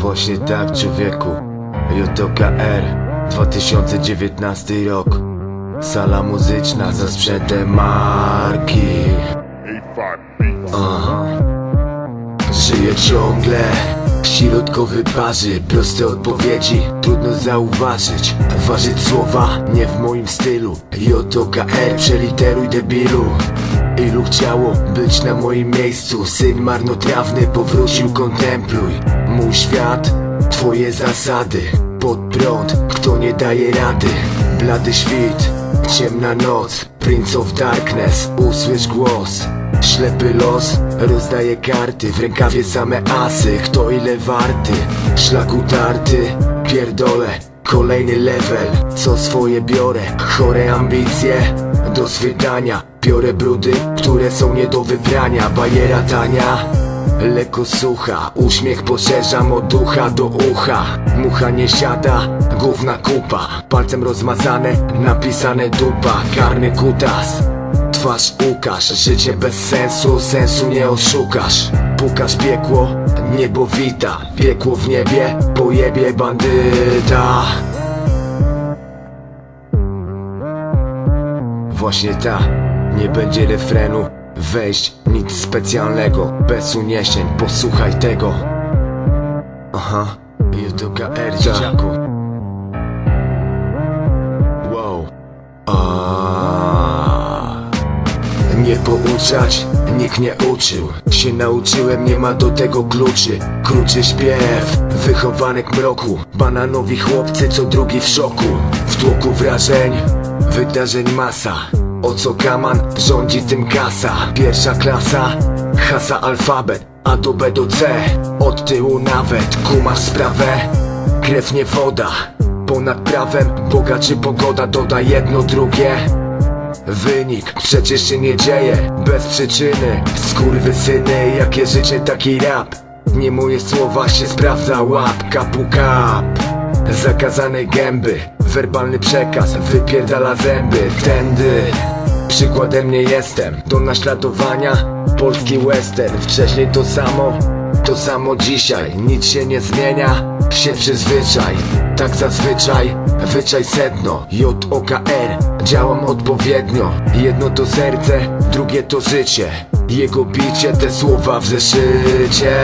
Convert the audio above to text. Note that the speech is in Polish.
Właśnie tak człowieku. JKR 2019 rok. Sala muzyczna za sprzętem marki. Żyję ciągle. Środkowy parzy, proste odpowiedzi. Trudno zauważyć Ważyć słowa, nie w moim stylu. JKR, przeliteruj debilu. Ilu chciało być na moim miejscu? Syn marnotrawny powrócił, kontempluj Mój świat, twoje zasady. Pod prąd, kto nie daje rady. Blady świt, ciemna noc. Prince of Darkness, usłysz głos. Ślepy los rozdaje karty. W rękawie same asy Kto ile warty. Szlak utarty Pierdolę Kolejny level. Co swoje biorę Chore ambicje. Do swydania Biorę brudy Które są nie do wybrania. Bajera tania Lekko sucha, uśmiech poszerzam od ucha do ucha. Mucha nie siada, gówna kupa. Palcem rozmazane, napisane dupa. Karny kutas Twarz ukaż, życie bez sensu, sensu nie oszukasz. Pukasz piekło, niebo wita. Piekło w niebie, pojebie bandyta. Właśnie ta, nie będzie refrenu. Wejść, nic specjalnego, bez uniesień, posłuchaj tego. Aha, JKR dzieciaku. Wow. Nie pouczać, nikt nie uczył. Się nauczyłem, nie ma do tego kluczy. Kruczy śpiew, wychowanek mroku. Bananowi chłopcy, co drugi w szoku. W tłoku wrażeń, wydarzeń masa O co kaman, rządzi tym kasa? Pierwsza klasa, hasa alfabet A do B do C, od tyłu nawet Kumasz sprawę, krew nie woda Ponad prawem, Boga czy pogoda Doda jedno drugie. Wynik przecież się nie dzieje bez przyczyny. Skurwysyny, jakie życie taki rap. Nie moje słowa się sprawdza łap Kapu kap Zakazane gęby. Werbalny przekaz wypierdala zęby. Tędy. Przykładem nie jestem Do naśladowania. Polski western Wcześniej to samo. To samo dzisiaj Nic się nie zmienia. Się przyzwyczaj Tak zazwyczaj. Wyczaj sedno JOKR Działam odpowiednio. Jedno to serce Drugie to życie. Jego bicie Te słowa w zeszycie